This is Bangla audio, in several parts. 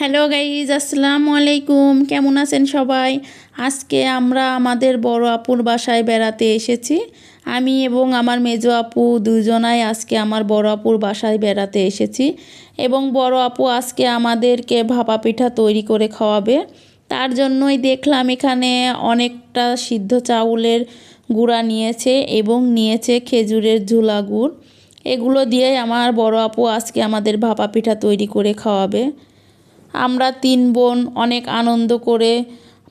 হ্যালো গাইজ আসসালামু আলাইকুম কেমন আছেন সবাই? আজকে আমরা আমাদের বড় আপুর বাসায় বেড়াতে এসেছি। আমি এবং আমার মেজো আপু দুজনাই আজকে আমার বড় আপুর বাসায় বেড়াতে এসেছি। এবং বড় আপু আজকে আমাদেরকে ভাপা পিঠা তৈরি করে খাওয়াবে। তার জন্যই দেখলাম এখানে অনেকটা সিদ্ধ চাউলের গুঁড়া নিয়েছে এবং নিয়েছে খেজুরের ঝুলা গুড়। এগুলো দিয়েই আমার বড় আপু আজকে আমাদের ভাপা পিঠা তৈরি করে খাওয়াবে। আমরা তিন বোন অনেক আনন্দ করে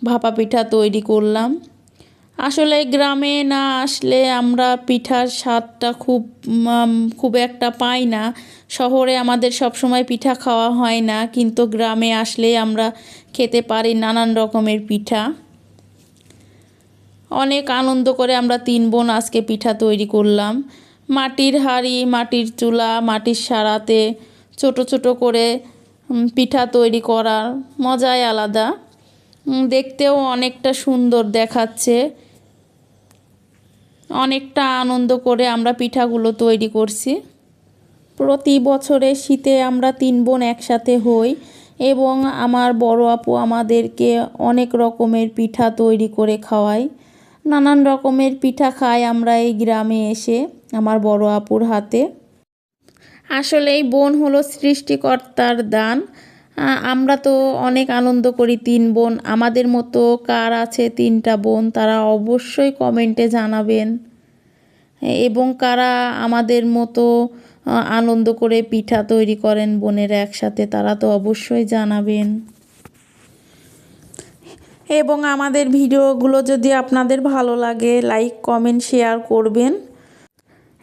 ভাপা পিঠা তৈরি করলাম। আসলে গ্রামে না আসলে আমরা পিঠার স্বাদটা খুব খুব একটা পাই না। শহরে আমাদের সব সময় পিঠা খাওয়া হয় না, কিন্তু গ্রামে আসলে আমরা খেতে পারি নানান রকমের পিঠা। অনেক আনন্দ করে আমরা তিন বোন আজকে পিঠা তৈরি করলাম। মাটির হাঁড়ি, মাটির চুলা, মাটির সারাতে ছোট ছোট করে পিঠা তৈরি করার মজাই আলাদা। দেখতেও অনেকটা সুন্দর দেখাচ্ছে। অনেকটা আনন্দ করে আমরা পিঠাগুলো তৈরি করছি। প্রতি বছরে শীতে আমরা তিন বোন একসাথে হই এবং আমার বড় আপু আমাদেরকে অনেক রকমের পিঠা তৈরি করে খাওয়ায়। নানান রকমের পিঠা খাই আমরা এই গ্রামে এসে আমার বড় আপুর হাতে। আসলে এই বোন হলো সৃষ্টিকর্তার দান। আমরা তো অনেক আনন্দ করি তিন বোন। আমাদের মতো কার আছে তিনটা বোন, তারা অবশ্যই কমেন্টে জানাবেন। এবং কারা আমাদের মতো আনন্দ করে পিঠা তৈরি করেন বোনেরা একসাথে, তারা তো অবশ্যই জানাবেন। এবং আমাদের ভিডিওগুলো যদি আপনাদের ভালো লাগে, লাইক, কমেন্ট, শেয়ার করবেন।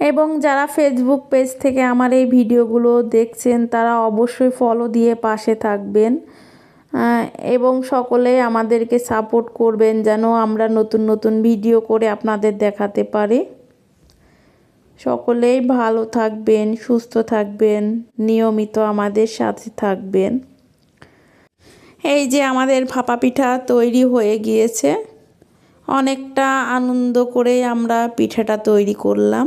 এবং যারা ফেসবুক পেজ থেকে আমার এই ভিডিওগুলো দেখছেন, তারা অবশ্যই ফলো দিয়ে পাশে থাকবেন। এবং সকলে আমাদেরকে সাপোর্ট করবেন যেন আমরা নতুন নতুন ভিডিও করে আপনাদের দেখাতে পারি। সকলেই ভালো থাকবেন, সুস্থ থাকবেন, নিয়মিত আমাদের সাথে থাকবেন। এই যে আমাদের ভাপা পিঠা তৈরি হয়ে গিয়েছে, অনেকটা আনন্দ করে আমরা পিঠাটা তৈরি করলাম।